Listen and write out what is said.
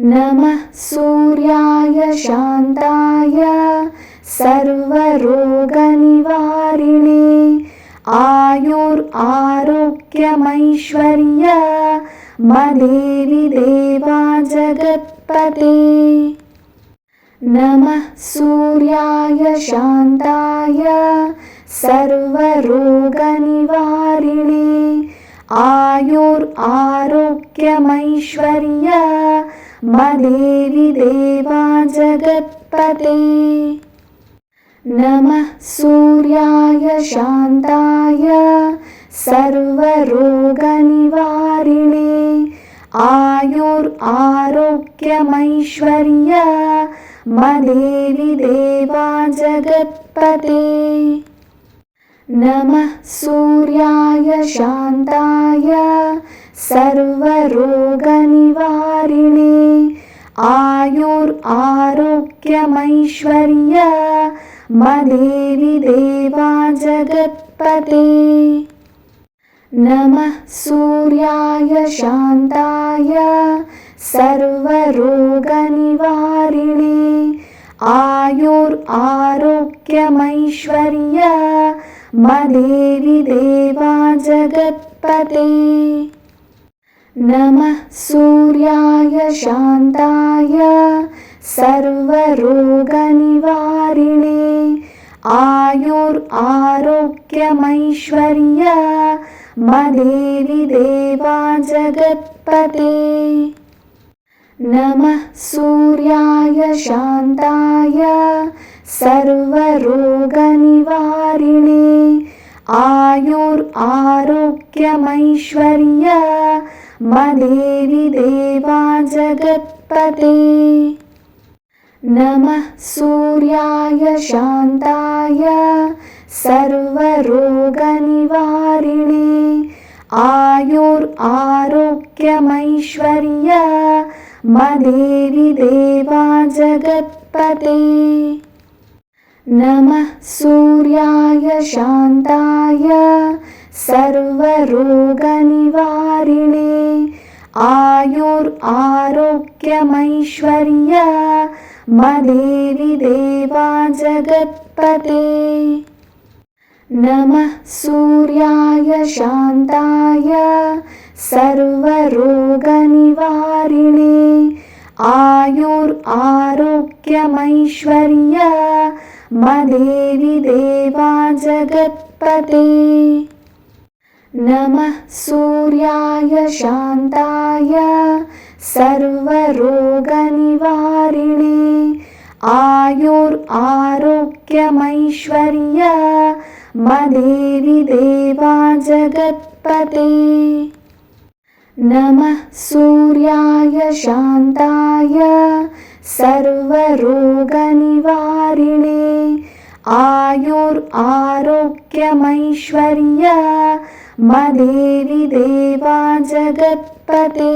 नमः सूर्याय शान्ताय सर्वरोगनिवारिणे आयुरारोग्यमैश्वर्य मदेवि देवा जगत्पते। नमः सूर्याय शान्ताय सर्वरोगनिवारिणे आयुरारोग्यमैश्वर्य मदेवि देवा जगत्पते। नमः सूर्याय शान्ताय सर्वरोगनिवारिणे। आयुरारोग्यमैश्वर्य मदेवि देवा जगत्पते। नमः सूर्याय शान्ताय सर्वरोगनिवारिणे देवा जगत्पते। नमः सूर्याय शान्ताय सर्वरोगनिवारिणे। मदेवि देवा जगत्पते। नमः सूर्याय शान्ताय सर्वरोगनिवारिणे आयुरारोग्यमैश्वर्य मदेवि देवा जगत्पते नमः सूर्याय शान्ताय सर्वरोगनिवारिणे आयुरारोग्यमैश्वर्य मदेवि देवा जगत्पते नमः सूर्याय शान्ताय सर्वरोगनिवारिणे। आयुरारोग्यमैश्वर्य मदेवि देवा जगत्पते। नमः सूर्याय शान्ताय सर्वरोगनिवारिणे आयुरारोग्यमैश्वर्य मदेवि देवा जगत्पते। नमः सूर्याय शान्ताय सर्वरोगनिवारिणे। आयुरारोग्यमैश्वर्य मदेवि देवा जगत्पते नमः सूर्याय शान्ताय सर्वरोगनिवारिणे आयुरारोग्यमैश्वर्य मदेवि देवा जगत्पते। नमः सूर्याय शान्ताय सर्वरोगनिवारिणे आयुरारोग्यमैश्वर्य मदेवि देवा जगत्पते